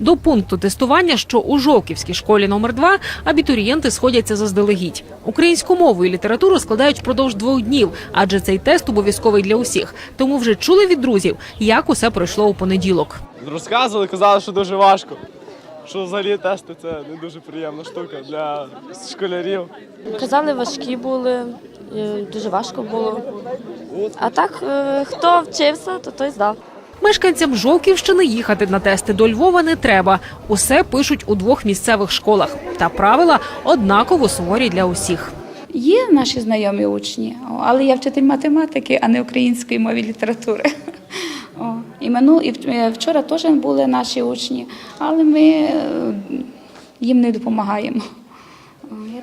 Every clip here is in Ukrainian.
До пункту тестування, що у Жовківській школі номер 2 абітурієнти сходяться заздалегідь. Українську мову і літературу складають впродовж двох днів, адже цей тест обов'язковий для усіх. Тому вже чули від друзів, як усе пройшло у понеділок. Розказували, казали, що дуже важко. Що взагалі тести це не дуже приємна штука для школярів. Казали, важкі були, дуже важко було. А так, е, хто вчився, то той здав. Мешканцям Жовківщини їхати на тести до Львова не треба. Усе пишуть у двох місцевих школах. Та правила однаково суворі для усіх. Є наші знайомі учні, але я вчитель математики, а не української мови літератури. І мину, і е, вчора теж були наші учні, але ми е, їм не допомагаємо.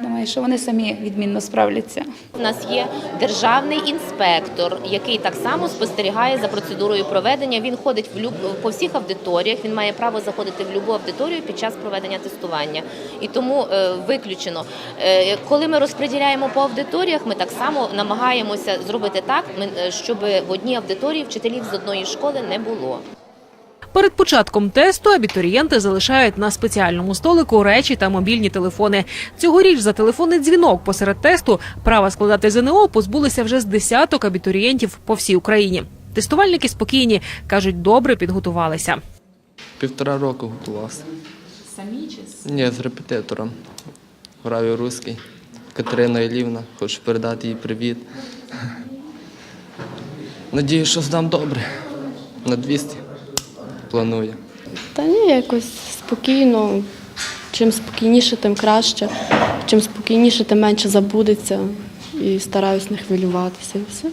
Думаю, що вони самі відмінно справляться. У нас є державний інспектор, який так само спостерігає за процедурою проведення. Він ходить в люб... по всіх аудиторіях. Він має право заходити в будь-яку аудиторію під час проведення тестування. І тому е, виключено, Е, коли ми розподіляємо по аудиторіях, ми так само намагаємося зробити так, е, щоб в одній аудиторії вчителів з одної школи не було. Перед початком тесту абітурієнти залишають на спеціальному столику речі та мобільні телефони. Цьогоріч за телефонний дзвінок посеред тесту права складати ЗНО позбулися вже з десяток абітурієнтів по всій Україні. Тестувальники спокійні кажуть, добре підготувалися. Півтора року готувався. Самі чи Ні, з репетитором. Граю русський. Катерина Ілівна, хочу передати їй привіт. Надію, що здам добре. На 200 планую. Та ні, якось спокійно. Чим спокійніше, тим краще. Чим спокійніше, тим менше забудеться. І стараюсь не хвилюватися. І все.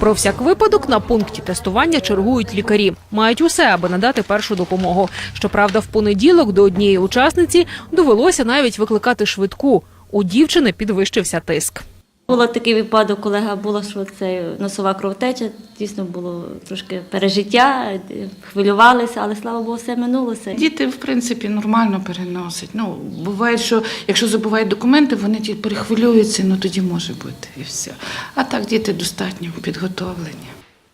Про всяк випадок на пункті тестування чергують лікарі. Мають усе, аби надати першу допомогу. Щоправда, в понеділок до однієї учасниці довелося навіть викликати швидку. У дівчини підвищився тиск. Було такий випадок, колега була, що це носова кровотеча. Дійсно було трошки пережиття, хвилювалися, але слава Богу, все минулося. Діти, в принципі, нормально переносять. Ну, буває, що якщо забувають документи, вони ті перехвилюються, ну тоді може бути і все. А так діти достатньо підготовлені.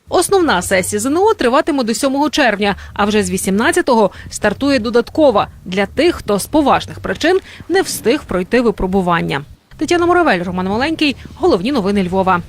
Основна сесія ЗНО триватиме до 7 червня, а вже з 18-го стартує додаткова для тих, хто з поважних причин не встиг пройти випробування. Тетяна Муравель, Роман Маленький. Головні новини Львова.